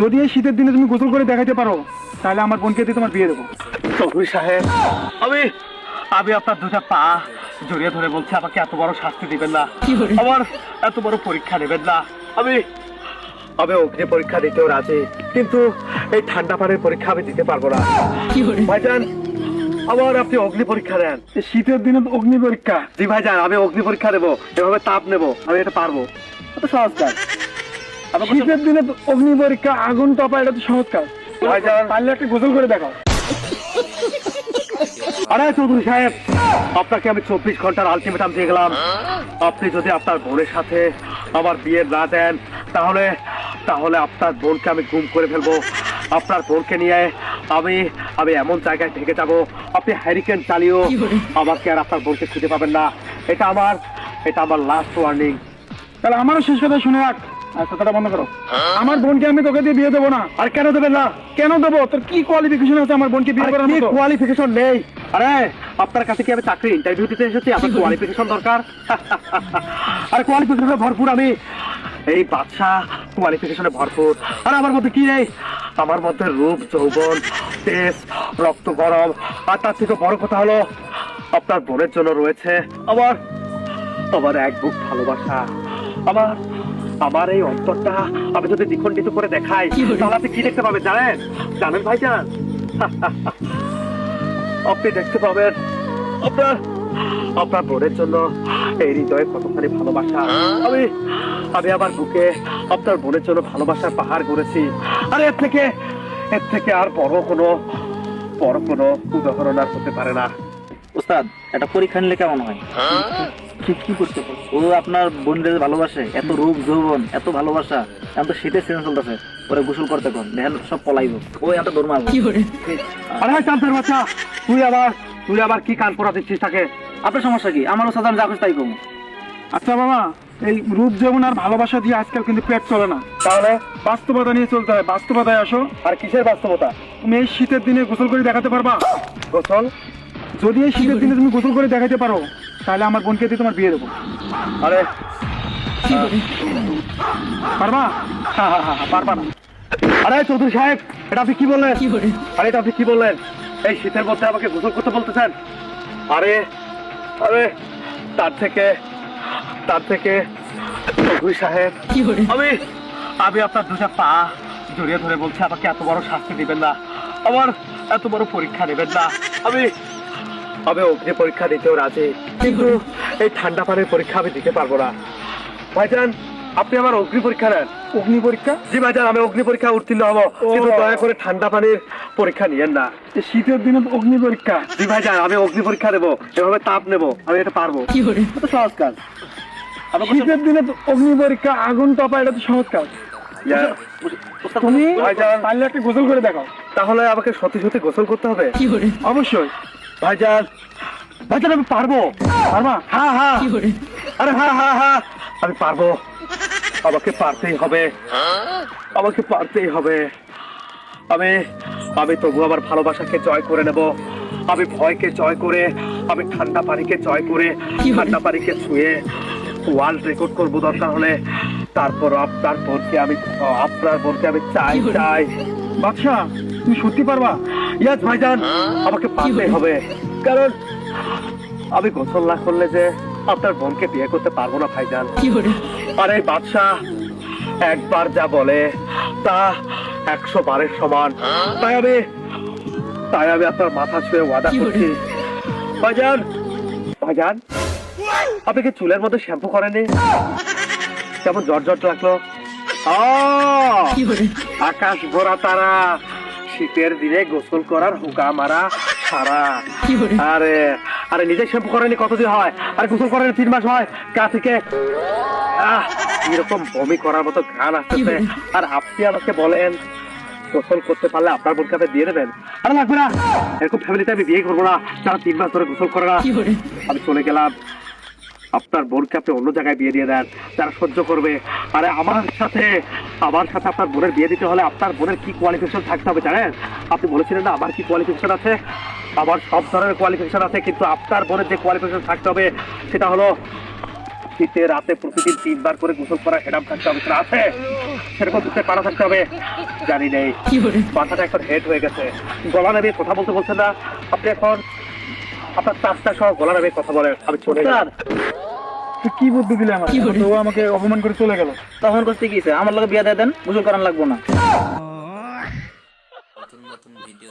যদি এই শীতের দিনে তুমি গোসল করে দেখাতে পারো তাহলে আমার বোনকে দিয়ে তোমার বিয়ে দেবো। চৌধুরী সাহেব আমি আমি আপনার দুটা পা জড়িয়ে ধরে বলছি আমাকে এত বড় শাস্তি দিবেন না। আমার এত বড় পরীক্ষা নেবেন না। আমি আমি অগ্নি পরীক্ষা দিতেও রাজি কিন্তু এই ঠান্ডা পানির পরীক্ষা আমি দিতে পারব না। ভাইজান আমার আপনি অগ্নি পরীক্ষা দেন। এই শীতের দিনে অগ্নি পরীক্ষা। জি ভাইজান আমি অগ্নি পরীক্ষা দেবো এভাবে তাপ নেব আমি এটা পারব। এত সহজ কাজ। শীতের দিনে অগ্নি পরীক্ষা আগুন টপা এটা তো সহজ কাজ। পারলে একটা গোসল করে দেখাও। আরে চৌধুরী সাহেব আপনাকে আমি চব্বিশ ঘণ্টার আলটিমেটাম দিয়ে গেলাম। আপনি যদি আপনার বোনের সাথে আমার বিয়ে না দেন তাহলে তাহলে আপনার বোনকে আমি গুম করে ফেলব। আপনার বোনকে নিয়ে আমি আমি এমন জায়গায় ঢেকে যাব। আপনি হ্যারিকেন চালিয়েও আমাকে আর আপনার বোনকে খুঁজে পাবেন না। এটা আমার এটা আমার লাস্ট ওয়ার্নিং তাহলে আমারও শেষ কথা শুনে রাখ। আর কথাটা বন্ধ করো। আমার বোনকে আমি তোকে দিয়ে বিয়ে দেবো না। আর কেন দেবেন না? কেন দেবো? তোর কি কোয়ালিফিকেশন আছে আমার বোনকে বিয়ে করার মতো? কোয়ালিফিকেশন নেই? আরে আপনার কাছে কি আমি চাকরি? ইন্টারভিউ দিতে এসেছি আমার কোয়ালিফিকেশন দরকার। আর কোয়ালিফিকেশনে ভরপুর আমি। এই বাচ্চা কোয়ালিফিকেশনে ভরপুর। আর আমার মধ্যে কি নেই? আমার মধ্যে রূপ যৌবন তেজ রক্ত গরম। আর তার থেকে বড় কথা হলো আপনার বোনের জন্য রয়েছে আমার আমার এক বুক ভালোবাসা। আমার আমার এই অন্তরটা আমি যদি দ্বিখণ্ডিত করে দেখাই তাহলে আপনি কি দেখতে পাবেন জানেন? জানেন ভাইজান? আপনি দেখতে পাবেন আপনার আপনার বোনের জন্য এই হৃদয়ে কতখানি ভালোবাসা। আমি আমি আমার বুকে আপনার বোনের জন্য ভালোবাসার পাহাড় গড়েছি। আর এর থেকে এর থেকে আর বড় কোনো বড় কোনো উদাহরণ আর হতে পারে না। ওস্তাদ একটা পরীক্ষা নিলে কেমন হয়? কি কি করতে ও আপনার বোনদের ভালোবাসে এত রূপ যৌবন এত ভালোবাসা এখন তো শীতের সিজন চলতেছে ওরে গোসল করতে কোন দেখেন সব পলাইব। ও এত দৌড় মারবো আরে হ্যাঁ চান্সের বাচ্চা তুই আবার তুই আবার কি কান পড়া দিচ্ছিস তাকে? আপনার সমস্যা কি? আমার ওস্তাদ আমি যা তাই কম আচ্ছা বাবা এই রূপ যেমন আর ভালোবাসা দিয়ে আজকাল কিন্তু পেট চলে না। তাহলে? বাস্তবতা নিয়ে চলতে হয় বাস্তবতায় আসো। আর কিসের বাস্তবতা? তুমি এই শীতের দিনে গোসল করে দেখাতে পারবা? গোসল? যদি এই শীতের দিনে তুমি গোসল করে দেখাতে পারো তাহলে আমার বোনকে দিয়ে তোমার বিয়ে দেবো। আরে। পারবা? হা, হা, হা, হা, পারবা না। আরে চৌধুরী সাহেব এটা আপনি কি বললেন? আরে এটা আপনি কি বললেন? এই শীতের মধ্যে আমাকে গোসল করতে বলতেছেন? আরে আরে তার থেকে তার থেকে চৌধুরী সাহেব আমি আমি আপনার দুটা পা জড়িয়ে ধরে বলছি আমাকে এত বড় শাস্তি দিবেন না। আমার এত বড় পরীক্ষা নেবেন না। আমি আমি অগ্নি পরীক্ষা দিতেও রাজি। কিন্তু এই ঠান্ডা পানির পরীক্ষা আমি দিতে পারব না। ভাইজান আপনি আমার অগ্নি পরীক্ষা নেন। অগ্নি পরীক্ষা? জি ভাইজান আমি অগ্নি পরীক্ষা উত্তীর্ণ হব। কিন্তু দয়া করে ঠান্ডা পানির পরীক্ষা নিয়েন না। শীতের দিনে অগ্নি পরীক্ষা? জি ভাইজান আমি অগ্নি পরীক্ষা দেবো এভাবে তাপ নেব আমি এটা পারব। সহজ কাজ। শীতের দিনে তো অগ্নি পরীক্ষা আগুন টপা এটা তো সহজ কাজ। তুমি পারলে একটা গোসল করে দেখো তাহলে আমাকে সত্যি সত্যি গোসল করতে হবে? অবশ্যই। ভাইজান ভাইজান আমি পারব। পারবা? হ্যাঁ হ্যাঁ আরে হ্যাঁ হ্যাঁ হ্যাঁ আমি পারব। আমাকে পারতেই হবে। আমাকে পারতেই হবে। আমি আমি তবু আমার ভালোবাসাকে জয় করে নেব। আমি ভয়কে জয় করে আমি ঠান্ডা পানিকে জয় করে ঠান্ডা পানিকে ছুঁয়ে ওয়ার্ল্ড রেকর্ড করব দরকার হলে। তারপর আপনার বোনকে আমি আপনার বোনকে আমি চাই চাই। বাদশা তুমি সত্যি পারবা? ইয়াস ভাইজান আমাকে পারতেই হবে। কারণ আমি গোসল না করলে যে আপনার বোনকে বিয়ে করতে পারব না ভাইজান। আর এই বাদশাহ একবার যা বলে তা একশো বারের সমান। তাই আমি তাই আমি আপনার মাথা ছুঁয়ে ওয়াদা করছি। ভাইজান ভাইজান আপনি কি চুলের মধ্যে শ্যাম্পু করেনি কেমন জ্বর জ্বর লাগল আকাশ ভরা তারা। শীতের দিনে গোসল করার হুকা মারা সারা। আরে আরে নিজে শ্যাম্পু করেনি কতদিন হয়? আরে গোসল করেনি তিন মাস হয়। গা থেকে আহ এরকম বমি করার মতো গান আসতেছে। আর আপনি আমাকে বলেন গোসল করতে পারলে আপনার বোনকে আপনি দিয়ে দেবেন? আরে লাগবে না। এরকম ফ্যামিলিতে আমি বিয়ে করব না। যারা তিন মাস ধরে গোসল করে না। আমি চলে গেলাম। আপনার বোনকে আপনি অন্য জায়গায় বিয়ে দিয়ে দেন। তারা সহ্য করবে। আরে আমার সাথে আমার সাথে আপনার বোনের বিয়ে দিতে হলে আপনার বোনের কি কোয়ালিফিকেশন থাকতে হবে জানেন? আপনি বলেছিলেন না আমার কি কোয়ালিফিকেশন আছে? আমার সব ধরনের কোয়ালিফিকেশন আছে কিন্তু আপনার বোনের যে কোয়ালিফিকেশন থাকতে হবে সেটা হলো শীতে রাতে প্রতিদিন তিনবার করে গোসল করা হেডাম থাকতে হবে সেটা আছে। সেরকম দুধে পাড়া থাকতে হবে জানি নেই। মাথাটা এখন হেড হয়ে গেছে। গলা নেবে কথা বলতে বলছে না আপনি এখন আপনার চাষটা সহ গলা নেবে কথা বলেন আমি চলে গেলাম তুই কি বুদ্ধি দিলে আমার ও আমাকে অপমান করে চলে গেল। তখন করতে গিয়েছে আমার লোক বিয়া দেয় দেন গোসল করান লাগবো না। নতুন নতুন ভিডিও